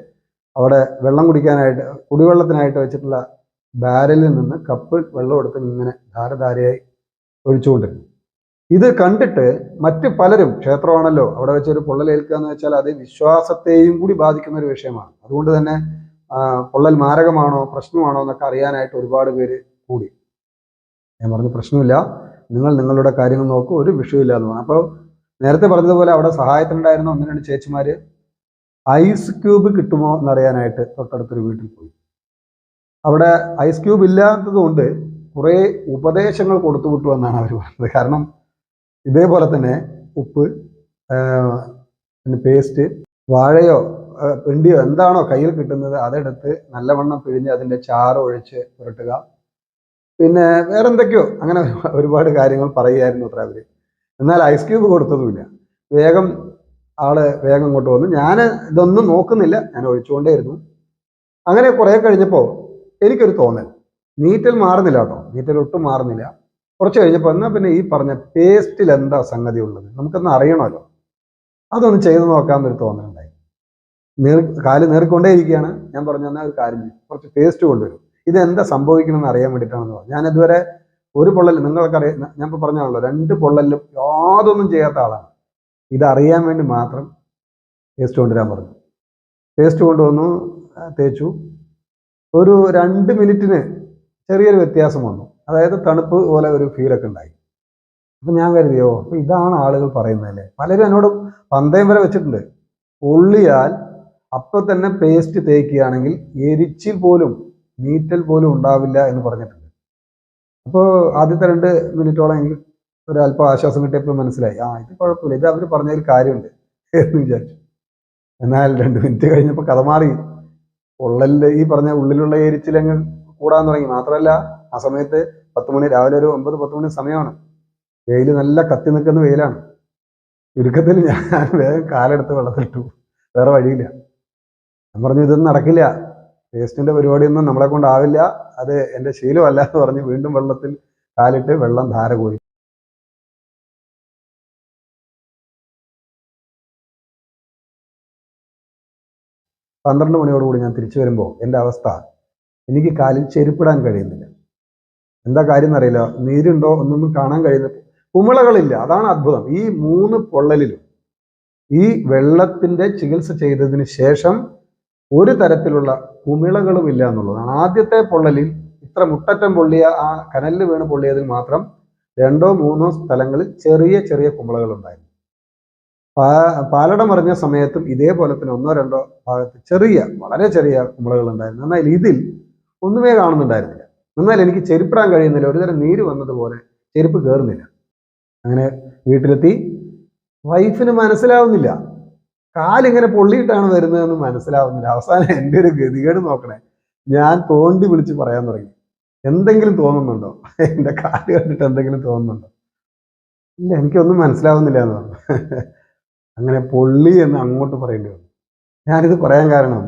അവിടെ വെള്ളം കുടിക്കാനായിട്ട് കുടിവെള്ളത്തിനായിട്ട് വെച്ചിട്ടുള്ള ബാരലിൽ നിന്ന് കപ്പ് വെള്ളം എടുത്ത് ഇങ്ങനെ ധാരധാരയായി ഒഴിച്ചുകൊണ്ടിരുന്നു. ഇത് കണ്ടിട്ട് മറ്റ് പലരും ക്ഷേത്രമാണല്ലോ അവിടെ വെച്ചൊരു പൊള്ളലേൽക്കുക എന്ന് വെച്ചാൽ അത് വിശ്വാസത്തെയും കൂടി ബാധിക്കുന്ന ഒരു വിഷയമാണ്. അതുകൊണ്ട് തന്നെ പൊള്ളൽ മാരകമാണോ പ്രശ്നമാണോ എന്നൊക്കെ അറിയാനായിട്ട് ഒരുപാട് പേര് കൂടി. ഞാൻ പറഞ്ഞു പ്രശ്നമില്ല. നിങ്ങൾ നിങ്ങളുടെ കാര്യങ്ങൾ നോക്കൂ ഒരു വിഷയമില്ല പറഞ്ഞു അപ്പോൾ നേരത്തെ പറഞ്ഞതുപോലെ അവിടെ സഹായത്തിനുണ്ടായിരുന്ന ഒന്ന് രണ്ട് ചേച്ചിമാര് ഐസ് ക്യൂബ് കിട്ടുമോ എന്നറിയാനായിട്ട് തൊട്ടടുത്തൊരു വീട്ടിൽ പോയി. അവിടെ ഐസ് ക്യൂബ് ഇല്ലാത്തതുകൊണ്ട് കുറേ ഉപദേശങ്ങൾ കൊടുത്തു വിട്ടു എന്നാണ് അവർ പറഞ്ഞത്. കാരണം ഇതേപോലെ തന്നെ ഉപ്പ് പിന്നെ പേസ്റ്റ് വാഴയോ പിണ്ടിയോ എന്താണോ കയ്യിൽ കിട്ടുന്നത് അതെടുത്ത് നല്ലവണ്ണം പിഴിഞ്ഞ് അതിന്റെ ചാറ് ഒഴിച്ച് പുരട്ടുക. പിന്നെ വേറെ എന്തൊക്കെയോ അങ്ങനെ ഒരുപാട് കാര്യങ്ങൾ പറയുമായിരുന്നു അത്ര അവർ. എന്നാൽ ഐസ് ക്യൂബ് കൊടുത്തതുമില്ല. വേഗം ആൾ വേഗം ഇങ്ങോട്ട് വന്നു. ഞാൻ ഇതൊന്നും നോക്കുന്നില്ല. ഞാൻ ഒഴിച്ചുകൊണ്ടേയിരുന്നു. അങ്ങനെ കുറേ കഴിഞ്ഞപ്പോൾ എനിക്കൊരു തോന്നൽ. നീറ്റൽ മാറുന്നില്ല കേട്ടോ. നീറ്റൽ ഒട്ടും മാറുന്നില്ല. കുറച്ച് കഴിഞ്ഞപ്പോൾ എന്നാൽ പിന്നെ ഈ പറഞ്ഞ പേസ്റ്റിൽ എന്താ സംഗതി ഉള്ളത്? നമുക്കൊന്ന് അറിയണമല്ലോ. അതൊന്ന് ചെയ്തു നോക്കാമെന്നൊരു തോന്നലുണ്ടായി. നീർ കാൽ നീറിക്കൊണ്ടേയിരിക്കുകയാണ്. ഞാൻ പറഞ്ഞു എന്നാൽ ഒരു കാര്യം കുറച്ച് പേസ്റ്റ് കൊണ്ടുവരും. ഇതെന്താ സംഭവിക്കണമെന്ന് അറിയാൻ വേണ്ടിയിട്ടാണെന്ന് പറഞ്ഞു. ഞാൻ ഇതുവരെ ഒരു പൊള്ളൽ നിങ്ങൾക്കറിയാം ഞാൻ ഇപ്പോൾ പറഞ്ഞാണല്ലോ രണ്ട് പൊള്ളലിലും യാതൊന്നും ചെയ്യാത്ത ആളാണ്. ഇതറിയാൻ വേണ്ടി മാത്രം പേസ്റ്റ് കൊണ്ടുവരാൻ പറഞ്ഞു. പേസ്റ്റ് കൊണ്ടുവന്നു തേച്ചു. ഒരു രണ്ട് മിനിറ്റിന് ചെറിയൊരു വ്യത്യാസം വന്നു. അതായത് തണുപ്പ് പോലെ ഒരു ഫീലൊക്കെ ഉണ്ടായി. അപ്പം ഞാൻ കരുതിയോ അപ്പം ഇതാണ് ആളുകൾ പറയുന്നതല്ലേ? പലരും എന്നോട് പന്തയം വരെ വെച്ചിട്ടുണ്ട്. പൊള്ളിയാൽ അപ്പം തന്നെ പേസ്റ്റ് തേക്കുകയാണെങ്കിൽ എരിച്ചിൽ പോലും നീറ്റൽ പോലും ഉണ്ടാവില്ല എന്ന് പറഞ്ഞിട്ടുണ്ട്. അപ്പോൾ ആദ്യത്തെ രണ്ട് മിനിറ്റോളം എനിക്ക് ഒരു അല്പം ആശ്വാസം കിട്ടിയപ്പോൾ മനസ്സിലായി. ആ ഇത് കുഴപ്പമില്ല. ഇത് അവർ പറഞ്ഞതിൽ കാര്യമുണ്ട് എന്ന് വിചാരിച്ചു. എന്നാൽ രണ്ട് മിനിറ്റ് കഴിഞ്ഞപ്പോൾ കഥ മാറി. ഉള്ളലിൽ ഈ പറഞ്ഞ ഉള്ളിലുള്ള എരിച്ചിലങ്ങ് കൂടാൻ തുടങ്ങി. മാത്രമല്ല ആ സമയത്ത് പത്ത് മണി രാവിലെ ഒരു ഒമ്പത് പത്ത് മണി സമയമാണ്. വെയിൽ നല്ല കത്തി നിൽക്കുന്ന വെയിലാണ്. ചുരുക്കത്തിൽ ഞാൻ വേഗം കാലെടുത്ത് വെള്ളത്തിലിട്ടു. വേറെ വഴിയില്ല. ഞാൻ പറഞ്ഞു ഇതൊന്നും നടക്കില്ല. പേസ്റ്റിന്റെ പരിപാടിയൊന്നും നമ്മളെ കൊണ്ടാവില്ല അത് എന്റെ ശീലമല്ല എന്ന് പറഞ്ഞ് വീണ്ടും വെള്ളത്തിൽ കാലിട്ട് വെള്ളം ധാര കോരി. പന്ത്രണ്ട് മണിയോടുകൂടി ഞാൻ തിരിച്ചു വരുമ്പോൾ എന്റെ അവസ്ഥ എനിക്ക് കാലിൽ ചെരുപ്പിടാൻ കഴിയുന്നില്ല. എന്താ കാര്യം എന്നറിയില്ല. നീരുണ്ടോ ഒന്നൊന്നും കാണാൻ കഴിയുന്ന കുമിളകളില്ല. അതാണ് അത്ഭുതം. ഈ മൂന്ന് പൊള്ളലിലും ഈ വെള്ളത്തിന്റെ ചികിത്സ ചെയ്തതിന് ശേഷം ഒരു തരത്തിലുള്ള കുമിളകളും ഇല്ല എന്നുള്ളതാണ്. ആദ്യത്തെ പൊള്ളലിൽ ഇത്ര മുട്ടറ്റം പൊള്ളിയ ആ കനലിൽ വീണ് പൊള്ളിയതിൽ മാത്രം രണ്ടോ മൂന്നോ സ്ഥലങ്ങളിൽ ചെറിയ ചെറിയ കുമിളകൾ ഉണ്ടായിരുന്നു പാ പാലട മറിഞ്ഞ സമയത്തും ഇതേപോലെ തന്നെ ഒന്നോ രണ്ടോ ഭാഗത്ത് ചെറിയ വളരെ ചെറിയ കുമിളകൾ ഉണ്ടായിരുന്നു എന്നാൽ ഇതിൽ ഒന്നുമേ കാണുന്നുണ്ടായിരുന്നില്ല. എന്നാൽ എനിക്ക് ചെരുപ്പിടാൻ കഴിയുന്നില്ല. ഒരുതരം നീര് വന്നതുപോലെ ചെരുപ്പ് കയറുന്നില്ല അങ്ങനെ വീട്ടിലെത്തി. വൈഫിന് മനസ്സിലാവുന്നില്ല. കാലിങ്ങനെ പൊള്ളിയിട്ടാണ് വരുന്നതെന്ന് മനസ്സിലാവുന്നില്ല. അവസാനം എന്റെ ഒരു ഗതികേട് നോക്കണേ. ഞാൻ തോണ്ടി വിളിച്ച് പറയാൻ തുടങ്ങി. എന്തെങ്കിലും തോന്നുന്നുണ്ടോ? എന്റെ കാൽ കണ്ടിട്ട് എന്തെങ്കിലും തോന്നുന്നുണ്ടോ? ഇല്ല എനിക്കൊന്നും മനസ്സിലാവുന്നില്ല എന്ന് പറഞ്ഞു. അങ്ങനെ പൊള്ളി എന്ന് അങ്ങോട്ട് പറയേണ്ടി വന്നു. ഞാനിത് പറയാൻ കാരണം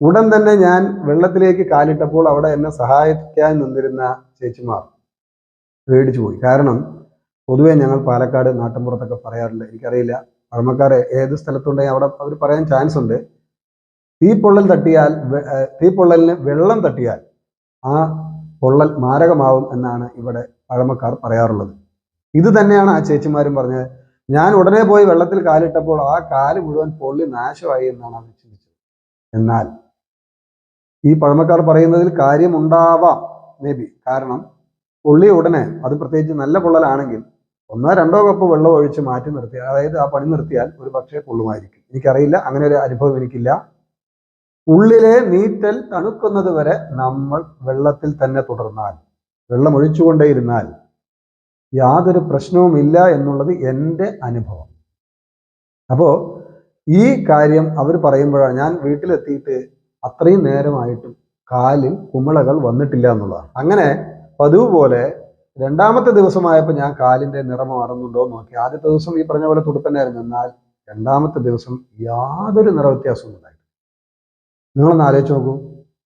ഉടൻ തന്നെ ഞാൻ വെള്ളത്തിലേക്ക് കാലിട്ടപ്പോൾ അവിടെ എന്നെ സഹായിക്കാൻ നിന്നിരുന്ന ചേച്ചിമാർ പേടിച്ചു പോയി. കാരണം പൊതുവേ ഞങ്ങൾ പാലക്കാട് നാട്ടിൻപുറത്തൊക്കെ പറയാറില്ല എനിക്കറിയില്ല പഴമക്കാരെ ഏത് സ്ഥലത്തുണ്ടെങ്കിൽ അവിടെ അവർ പറയാൻ ചാൻസ് ഉണ്ട്. തീപ്പൊള്ളൽ തട്ടിയാൽ തീപ്പൊള്ളലിന് വെള്ളം തട്ടിയാൽ ആ പൊള്ളൽ മാരകമാവും എന്നാണ് ഇവിടെ പഴമക്കാർ പറയാറുള്ളത്. ഇത് തന്നെയാണ് ആ ചേച്ചിമാരും പറഞ്ഞത്. ഞാൻ ഉടനെ പോയി വെള്ളത്തിൽ കാലിട്ടപ്പോൾ ആ കാൽ മുഴുവൻ പൊള്ളി നാശമായി എന്നാണ് അവർ ചിന്തിച്ചത്. എന്നാൽ ഈ പഴമക്കാർ പറയുന്നതിൽ കാര്യമുണ്ടാവാം. മേ ബി കാരണം പൊള്ളിയ ഉടനെ അത് പ്രത്യേകിച്ച് നല്ല പൊള്ളലാണെങ്കിൽ ഒന്നോ രണ്ടോ കപ്പ് വെള്ളം ഒഴിച്ച് മാറ്റി നിർത്തി അതായത് ആ പണി നിർത്തിയാൽ ഒരു പക്ഷേ പൊള്ളുമായിരിക്കും എനിക്കറിയില്ല അങ്ങനെ ഒരു അനുഭവം എനിക്കില്ല. ഉള്ളിലെ നീറ്റൽ തണുക്കുന്നത് വരെ നമ്മൾ വെള്ളത്തിൽ തന്നെ തുടർന്നാൽ വെള്ളം ഒഴിച്ചുകൊണ്ടേയിരുന്നാൽ യാതൊരു പ്രശ്നവുമില്ല എന്നുള്ളത് എന്റെ അനുഭവം. അപ്പോൾ ഈ കാര്യം അവർ പറയുമ്പോഴാണ് ഞാൻ വീട്ടിലെത്തിയിട്ട് അത്രയും നേരമായിട്ടും കാലിൽ കുമിളകൾ വന്നിട്ടില്ല എന്നുള്ളതാണ്. അങ്ങനെ പതിവ് പോലെ രണ്ടാമത്തെ ദിവസമായപ്പോൾ ഞാൻ കാലിന്റെ നിറം മാറുന്നുണ്ടോ നോക്കി. ആദ്യത്തെ ദിവസം ഈ പറഞ്ഞ പോലെ തുടുപ്പന്നായിരുന്നു. എന്നാൽ രണ്ടാമത്തെ ദിവസം യാതൊരു നിറവ്യത്യാസവും ഉണ്ടായില്ല നിങ്ങളൊന്ന് ആലോചിച്ച് നോക്കൂ.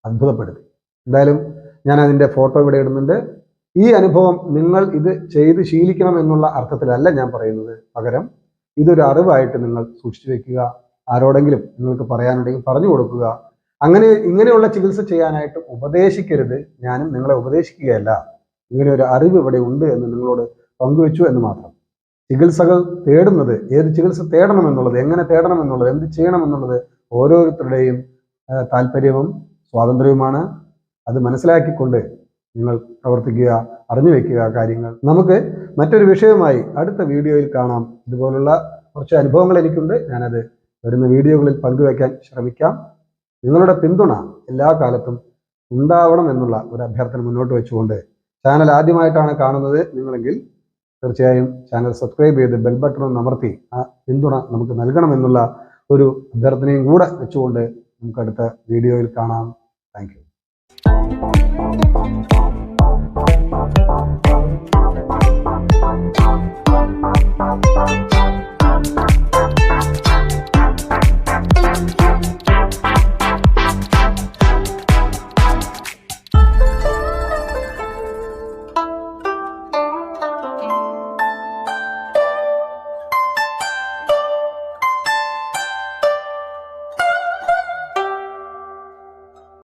അത്ഭുതപ്പെടുത്തി. എന്തായാലും ഞാൻ അതിന്റെ ഫോട്ടോ ഇവിടെ ഇടുന്നുണ്ട്. ഈ അനുഭവം നിങ്ങൾ ഇത് ചെയ്ത് ശീലിക്കണം എന്നുള്ള അർത്ഥത്തിലല്ല ഞാൻ പറയുന്നത്. പകരം ഇതൊരു അറിവായിട്ട് നിങ്ങൾ സൂക്ഷിച്ചു വെക്കുക. ആരോടെങ്കിലും നിങ്ങൾക്ക് പറയാനുണ്ടെങ്കിൽ പറഞ്ഞു കൊടുക്കുക. അങ്ങനെ ഇങ്ങനെയുള്ള ചികിത്സ ചെയ്യാനായിട്ട് ഉപദേശിക്കരുത്. ഞാനും നിങ്ങളെ ഉപദേശിക്കുകയല്ല. ഇങ്ങനെ ഒരു അറിവ് ഇവിടെ ഉണ്ട് എന്ന് നിങ്ങളോട് പങ്കുവെച്ചു എന്ന് മാത്രം. ചികിത്സകൾ തേടുന്നത് ഏത് ചികിത്സ തേടണം എന്നുള്ളത് എങ്ങനെ തേടണം എന്നുള്ളത് എന്ത് ചെയ്യണം എന്നുള്ളത് ഓരോരുത്തരുടെയും താല്പര്യവും സ്വാതന്ത്ര്യവുമാണ്. അത് മനസ്സിലാക്കിക്കൊണ്ട് നിങ്ങൾ പ്രവർത്തിക്കുക അറിഞ്ഞു വെക്കുക കാര്യങ്ങൾ. നമുക്ക് മറ്റൊരു വിഷയമായി അടുത്ത വീഡിയോയിൽ കാണാം. ഇതുപോലുള്ള കുറച്ച് അനുഭവങ്ങൾ എനിക്കുണ്ട്. ഞാനത് വരുന്ന വീഡിയോകളിൽ പങ്കുവയ്ക്കാൻ ശ്രമിക്കാം. നിങ്ങളുടെ പിന്തുണ എല്ലാ കാലത്തും ഉണ്ടാവണം എന്നുള്ള ഒരു അഭ്യർത്ഥന മുന്നോട്ട് വെച്ചുകൊണ്ട് ചാനൽ ആദ്യമായിട്ടാണ് കാണുന്നത് നിങ്ങളെങ്കിൽ തീർച്ചയായും ചാനൽ സബ്സ്ക്രൈബ് ചെയ്ത് ബെൽ ഒന്ന് അമർത്തി ആ പിന്തുണ നമുക്ക് നൽകണമെന്നുള്ള ഒരു അഭ്യർത്ഥനയും കൂടെ വെച്ചുകൊണ്ട് നമുക്ക് അടുത്ത വീഡിയോയിൽ കാണാം. താങ്ക്